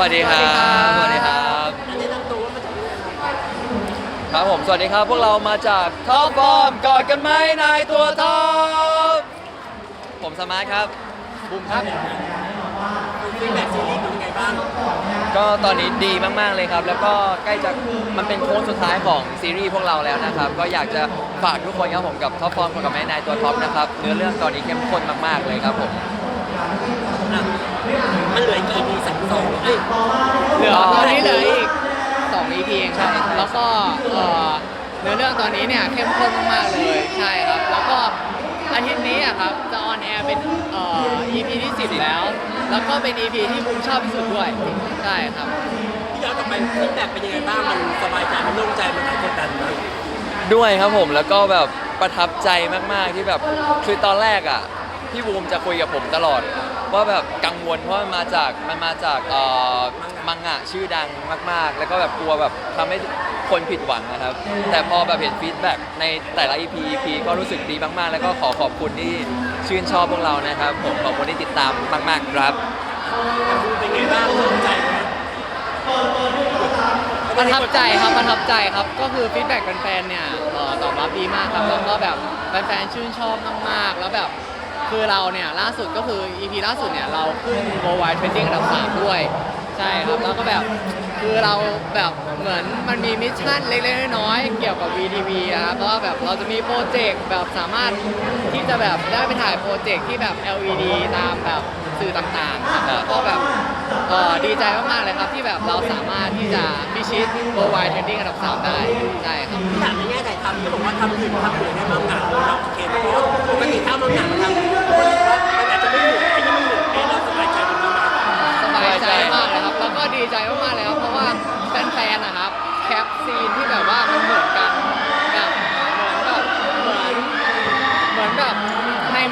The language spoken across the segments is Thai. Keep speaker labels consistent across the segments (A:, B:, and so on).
A: วัสดีครับ
B: สวัสดีครับ
A: อันนี้ตั้งตัวว่ามาจากครับผม สวัสดีครับ พวกเรามาจากท็อปฟอร์มกอดกันไหมนายตัวท็อปผมสมาร์ทครับบูมครับ
B: ฟีดแบ็กซีรีส์เป็นยังไงบ้าง
A: ก็ตอนนี้ดีมาก ๆ เลยครับ แล้วก็ใกล้จะมันเป็นโค้งสุดท้ายของซีรีส์พวกเราแล้วนะครับ ก็อยากจะฝากทุกคนครับผมกับท็อปฟอร์มกับแม่นายตัวท็อปนะครับ เนื้อเรื่องตอนนี้เข้มข้นมาก ๆ เลยครับผม
B: อะ มันเหลือกี่ปีสักสองเอ้ย
C: เหลือ
A: อ๋อ
C: ตอนนี้เหลืออีก2 EP เองครับแล้วก็เอ่อเนื้อเรื่องตอนนี้เนี่ยเข้มข้นมากๆเลยใช่ครับ แล้วก็อาทิตย์นี้อะครับจะออนแอร์เป็นเอ่อ EP ที่ 10 แล้ว แล้วก็เป็น EP ที่บูมชอบที่สุดด้วยใช่ครับ
B: พี่ย้อนกลับไปฟีดแบ็กเป็นยังไงบ้างมันสบายใจมันโล่งใจมันหายกดดันไหม
A: ด้วยครับผมแล้วก็แบบประทับใจมากๆที่แบบคือตอนแรกอะพี่บูมจะคุยกับผมตลอด ว่าแบบกังวลเพราะมันมาจากมันมาจากเอ่อมังงะชื่อดังมาก ๆ แล้วก็แบบกลัวแบบทำให้คนผิดหวังนะครับ แต่พอแบบเห็นฟีดแบ็กในแต่ละ EP EP ก็รู้สึกดีมากๆ แล้วก็ขอขอบคุณที่ชื่นชอบพวกเรานะครับ ผมขอบคุณที่ติดตามมาก ๆ ครับ
B: เป็นไงบ้างโล่งใจไหม
C: ประทับใจครับประทับใจครับก็คือฟีดแบ็กแฟนๆเนี่ยเอ่อตอบรับดีมากครับแล้วก็แบบแฟนๆชื่นชอบมากๆ แล้วแบบ คือเราเนี่ยล่าสุดก็คือ EP ล่าสุดเนี่ยเราขึ้น Worldwide Trending อันดับ3ด้วย ใช่ครับแล้วก็แบบคือเราแบบเหมือนมันมีมิชชั่นเล็กๆน้อยๆเกี่ยวกับ VTV อะครับแล้วก็แบบเราจะมีโปรเจกต์แบบสามารถที่จะแบบได้ไปถ่ายโปรเจกต์ที่แบบ LED ตามแบบสื่อต่างๆครับแล้วก็แบบเอ่อดีใจมากๆเลยครับที่แบบเราสามารถที่จะพิชิต Worldwide Trending อันดับ3ได้ใช่ครับ
B: พี่ถามในแง่ถ่ายทำที่บอกว่าทำถึงทำเหมือนในมังงะเรา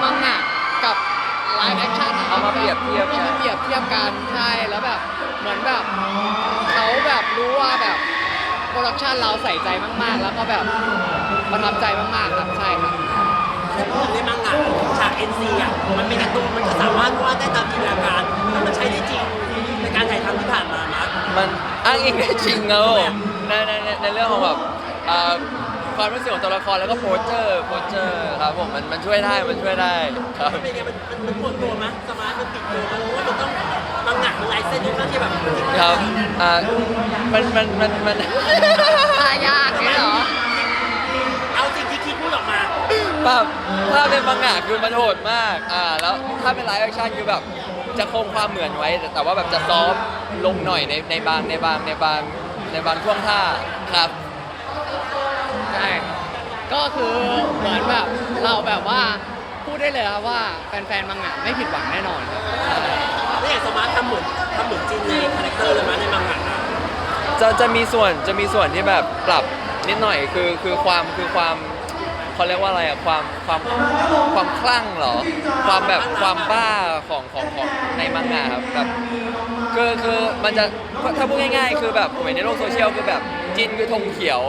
C: มังงะกับไลฟ์แอคชั่น
A: เอามาเปรียบเทียบกัน
C: เอามาเปรียบเทียบกันใช่แล้วแบบเหมือนแบบเขาแบบรู้ว่าแบบโปรดักชันเราใส่ใจมากๆ แล้วก็แบบประทับใจมากๆครับใช่ครับ
B: แต่พูดถึงในมังงะฉาก NC อะมันเป็นการ์ตูนมันก็สามารถวาดได้ตามจินตนาการแล้วมันใช้ได้จริงในการถ่ายทำที่ผ่านมานะ
A: มันอ้างอิงได้จริงนะผมในในในในเรื่องของแบบอ่า ความรู้สึกของตัวละครแล้วก็โพสเจอร์โพสเจอร์ครับผมมันมันช่วยได้มันช่วยได้ครับ
B: มันเป็นไงมันมันมันปวดตัวไหมสมาร์ทมันติดตัวมันรู้ว่ามันต้องมังงะมันลายเส้นค่อนข้างที่แบบ
A: ครับอ่ามันมันมันมัน
C: ตายากเนี่ยเหรอ
B: เอาสิ่งที่คิดพูดออกมา
A: ภาพถ้าเป็นมังงะคือมันโหดมาก อ่า แล้วถ้าเป็นไลฟ์แอคชั่นคือแบบจะคงความเหมือนไว้ แต่แต่ว่าแบบจะซอฟต์ลงหน่อยในในบางในบางในบางในบางช่วงท่าครับ
C: ใช่ ก็คือเหมือนแบบเราแบบว่าพูดได้เลยครับว่าแฟนๆมังงะไม่ผิดหวังแน่นอนครับ
B: แล้วอย่างสมาร์ททำเหมือนทำเหมือนจริงในคาแรคเตอร์เลยมั้ยในมังงะอะ
A: จะจะมีส่วนจะมีส่วนที่แบบปรับนิดหน่อยคือคือความคือความเขาเรียกว่าอะไรอะความความความคลั่งเหรอ ความแบบความบ้าของของของในมังงะครับแบบคือคือมันจะถ้าพูดง่ายๆ คือแบบผมเห็นในโลกโซเชียลคือแบบจินคือธงเขียว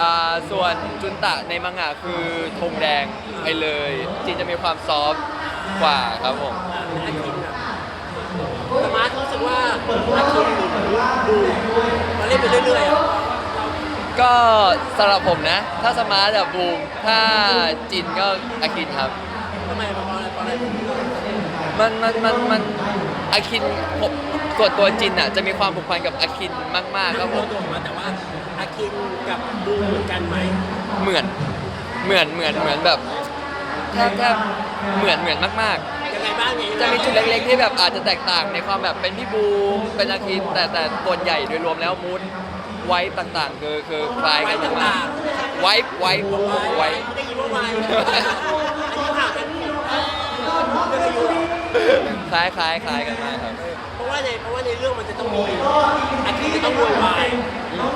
A: อ่าส่วนจุนตะในมังงะคือธงแดงไปเลยจินจะมีความซอฟต์กว่าครับผม
B: อาคินอะสมาร์ทรู้สึกว่าอาคินดูมาเล่นไปเรื่อยๆอะ
A: ก็สำหรับผมนะ ถ้าสมาร์ทแบบบูม ถ้าจินก็อาคินครับ
B: ทำไมเพราะอะไรเพราะอะไร
A: มันมันมันมัน อาคินผมกดตัวจินอะจะมีความผูกพันกับอาคินมากๆครับผ
B: ตัว
A: ม
B: ตัวมาแต่ว่าอาคินกับบูเหมือนกันไหม
A: เหมือน เหมือน เหมือน เหมือนแบบแทบแทบเหมือน เหมือนมาก
B: ยังไงบ้างเนี่ย
A: ๆ จะมีจุดเล็กๆที่แบบอาจจะแตกต่างในความแบบเป็นพี่บูมเป็นอาคิน แต่แต่ส่วนใหญ่โดยรวมแล้วมูดไว้ต่างๆ คือคือคล้าย
B: ไว้
A: กัน
B: ต่ามา
A: ก
B: ง
A: ๆไว้ไว้
B: ๆ
A: ไว้
B: ได้ยินว่าไว้อันนี้ข่าวกันเรื่องอายุเหรอ
A: ค ล้ายคล้ายคล้ายกันมากครับ
B: เพราะว่าในเพราะว่าในเรื่องมันจะต้องมีอาคินจะต้องโวยวาย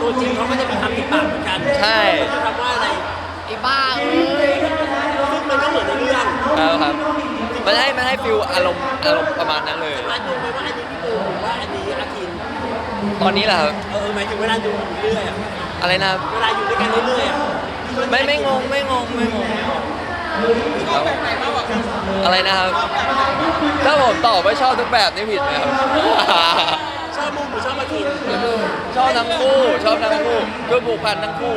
B: ตัวจริงเขาก็จะมีคำติดปากเหมือนกัน
A: ใช่
B: คือคำว่าอะไร
C: ไอ้บ้าเอ้ย
B: ซึ่งมันก็เหมือนในเรื่อง
A: ครับครับมันให้มันให้ฟิลอารมณ์อารมณ์ประมาณนั้นเลย
B: ร้านดูไหมว่าอันนี้พี่บูหรือว่าอันนี้อาคิน
A: ตอนนี้แหละครับ
B: เออหมายถึงเวลาดูเรื่อยๆอะ
A: อะไรนะครับ
B: เวลาอยู่ด้วยกันเรื่อยๆอะ
A: ไม่ไม่งงไม่งงไม่งงครับ อะไรนะครับ ถ้าผมตอบว่าชอบทุกแบบนี่ผิดไหมครับ
B: ชอบมุมหรือช
A: ทั้งคู่ ชอบทั้งคู่คือผูกพันทั้งคู่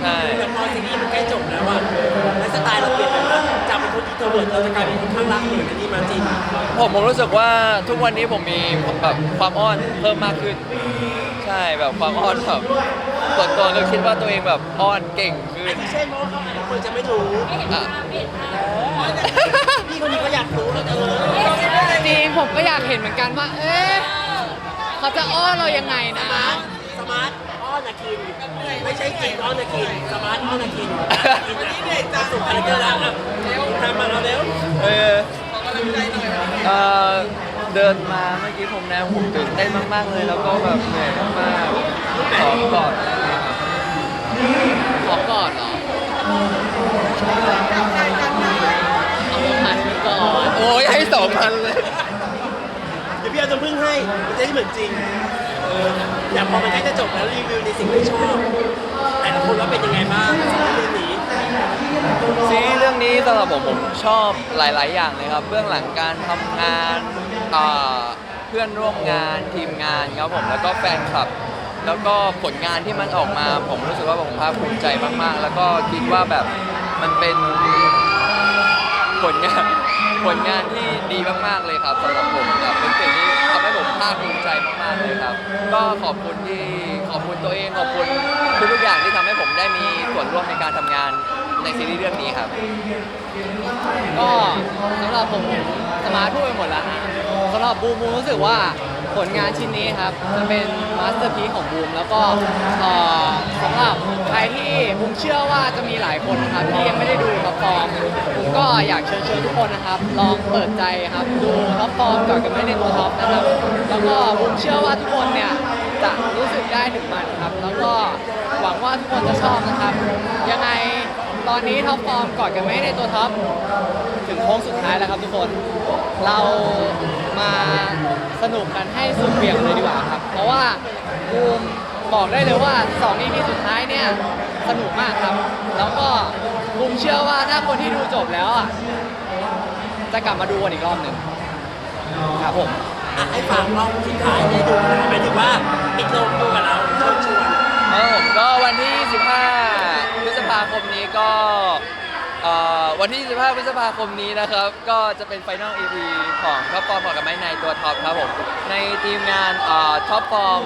A: ใช่
B: แต่พอซีรีส์มันใกล้จบแล้วอะไลฟ์สไตล์เราเปลี่ยนไปมากจากเป็นคนที่เวิร์ดเราจะกลายเป็นคนข้างรักเหมือนอันนี้มาจริง
A: ผมผมรู้สึกว่าทุกวันนี้ผมมีแบบความอ้อนเพิ่มมากขึ้น ใช่แบบความอ้อนแบบส่วนตัวก็คิดว่าตัวเองแบบอ้อนเก่งขึ้
B: อั
A: น
B: นนี้ใช่เพราะว่าเขาคนจะไม่รู้
A: อะ
B: พี่คนนี้ก็อยากรู้เออ
C: จริงผมก็อยากเห็นเหมือนกันว่า เอ๊ะเขาจะอ้อนเรายังไง
B: ส
C: นะ
B: มาร์ทสมาร์ทอ้อนอะคินไม่ใช่กินอ้อนอะคินสมาร์ทอ้อนอะคินกินอะจะส่งคาแรคเตอร์แล้วอะทำมาเราเร็ว
A: เออเอ่อ เดินมาเมื่อกี้ผมแนวผมตื่นเต้นมาก ๆ เลย แล้วก็แบบเหนื่อยมากๆขอกอด
C: ขอกอดเหรอเอาพันก่อน
A: โอ้ยให้สองพันเลย
B: เดี๋ยวพี่เอาจะพึ่งให้มันจะได้เหมือนจริงเอออยากพอมันใกล้จะจบแล้วรีวิวในสิ่งที่ชอบ แต่ละคนว่าเป็นยังไงบ้างเรื่องนี้
A: ซีรีส์เรื่องนี้สำหรับผมผมชอบหลาย ๆ อย่างเลยครับเบื้องหลังการทำงานอ่าเพื่อนร่วมงานทีมงานครับผมแล้วก็แฟนคลับ แล้วก็ผลงานที่มันออกมา ผมรู้สึกว่าผมภาคภูมิใจมาก ๆ แล้วก็คิดว่าแบบมันเป็นผลงานผลงานที่ดีมาก ๆ เลยครับสำหรับผม ภาคภูมิใจมากๆเลยครับ ก็ขอบคุณที่ขอบคุณตัวเองขอบคุณทุกๆอย่างที่ทำให้ผมได้มีส่วนร่วมในการทำงานในซีรีส์เรื่องนี้ครับ
C: ก็สำหรับผมสมาร์ทพูดไปหมดแล้วฮะสำหรับบูมบูมรู้สึกว่า ผลงานชิ้นนี้ครับ จะเป็นมาสเตอร์พีของบูม แล้วก็สำหรับใครที่บูมเชื่อว่าจะมีหลายคนนะครับที่ยังไม่ได้ดูท็อปฟอร์มบูมก็อยากเชิญชวนทุกคนนะครับ ลองเปิดใจครับดูท็อปฟอร์มก่อนกันไม่ในตัวท็อปนะครับ แล้วก็บูมเชื่อว่าทุกคนเนี่ยจะรู้สึกได้ถึงมันครับ แล้วก็หวังว่าทุกคนจะชอบนะครับ ยังไง ตอนนี้ท็อปฟอร์มกอนกันไม่ในตัวท็อปถึงโค้งสุดท้ายแล้วครับทุกคน เรามาสนุกกันให้สุดเหวี่ยงเลยดีกว่าครับ เพราะว่าบูมบอกได้เลยว่า2 EP สุดท้ายเนี่ยสนุกมากครับ แล้วก็บูมเชื่อว่าถ้าคนที่ดูจบแล้วอะจะกลับมาดูกันอีกรอบหนึ่งครับผม
B: อะให้ฝากรอบสุดท้ายได้ดูหมายถึงว่าปิดโลกดูกับเราเชิญชวน
A: ครับผมก็วันที่ 15 พฤษภาคมนี้ก็เอ่อ วันที่ 15 พฤษภาคมนี้นะครับ ก็จะเป็นไฟนอล EP ของท็อปฟอร์มกับไม้ในตัวท็อปครับผม ในทีมงานท็อปฟอร์ม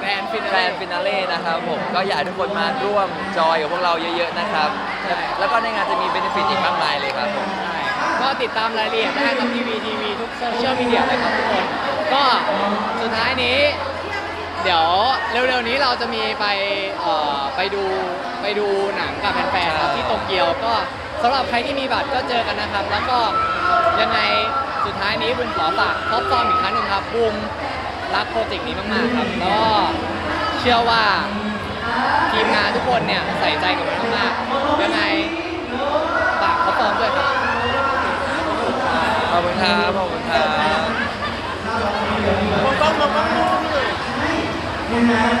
C: แกรนฟิน
A: แกรนด์ฟินาเล่นะครับผม ก็อยากให้ทุกคนมาร่วมจอยกับพวกเราเยอะๆนะครับ
C: ใช่
A: แล้วก็ในงานจะมีเบนฟิตอีกมากมายเลยครับผม
C: ใช่ครับก็ติดตามรายละเอียดได้ครับทีวีทีวีทุกโซเชียลมีเดียเลยครับทุกคน ก็สุดท้ายนี้ เดี๋ยวเร็วๆนี้เราจะมีไปเอ่อไปดูไปดูหนังกับแฟนๆครับที่โตเกียวก็ สำหรับใครที่มีบัตรก็เจอกันนะครับ แล้วก็ยังไงสุดท้ายนี้บุมขอฝากท็อปฟอร์มอีกครั้งหนึ่งครับบุมรักโปรเจกต์นี้มากๆครับแล้วก็เชื่อว่าทีมงานทุกคนเนี่ยใส่ใจกับมันมากๆยังไงฝากท็อปฟอร์มด้วยครับ
A: ขอบคุณครับขอบคุณครับ
B: มองกล้องมองกล้องดูหน่อย